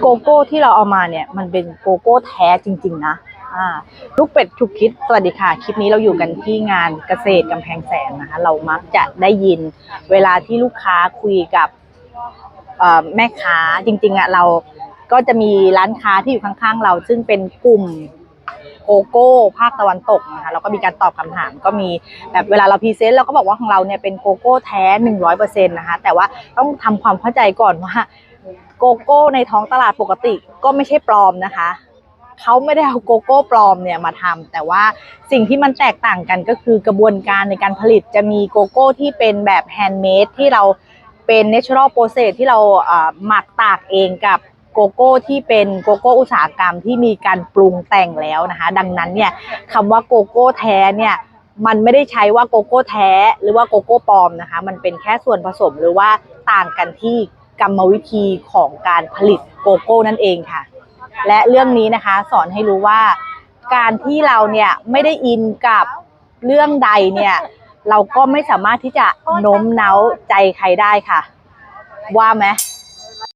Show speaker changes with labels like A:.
A: โกโก้ที่เราเอามาเนี่ย มันเป็นโกโก้แท้จริง ๆ นะลูกเป็ดฉุกคิด สวัสดีค่ะ คลิปนี้เราอยู่กันที่งานเกษตรกำแพงแสนนะคะ เรามักจะได้ยินเวลาที่ลูกค้าคุยกับแม่ค้าจริง ๆอะเราก็จะมีร้านค้าที่อยู่ข้างๆ เรา ซึ่งเป็นกลุ่มโกโก้ภาคตะวันตกนะคะแล้วก็มีการตอบคำถามก็มีแบบเวลาเราพรีเซนต์เราก็บอกว่าของเราเนี่ยเป็นโกโก้แท้หนึ่งร้อยเปอร์เซ็นต์นะคะแต่ว่าต้องทำความเข้าใจก่อนว่า กโก้ในท้องตลาดปกติก็ไม่ใช่ปลอมนะคะเขาไม่ได้เอาโกโก้ปลอมเนี่ยมาทำแต่ว่าสิ่งที่มันแตกต่างกันก็คือกระบวนการในการผลิตจะมีโกโก้ที่เป็นแบบแฮนด์เมดที่เราเป็น natural process ที่เราหมักตากเองกับโกโก้ที่เป็นโกโก้อุตสาหกรรมที่มีการปรุงแต่งแล้วนะคะ ดังนั้นเนี่ยคำว่าโกโก้แท้เนี่ยมันไม่ได้ใช้ว่าโกโก้แท้ หรือว่าโกโก้ปลอมนะคะ มันเป็นแค่ส่วนผสมหรือว่าต่างกันที่ กรรมวิธีของการผลิตโกโก้นั่นเองค่ะ และเรื่องนี้นะคะสอนให้รู้ว่าการที่เราเนี่ยไม่ได้อินกับเรื่องใดเนี่ยเราก็ไม่สามารถที่จะโน้มน้าวใจใครได้ค่ะ ว่าไหม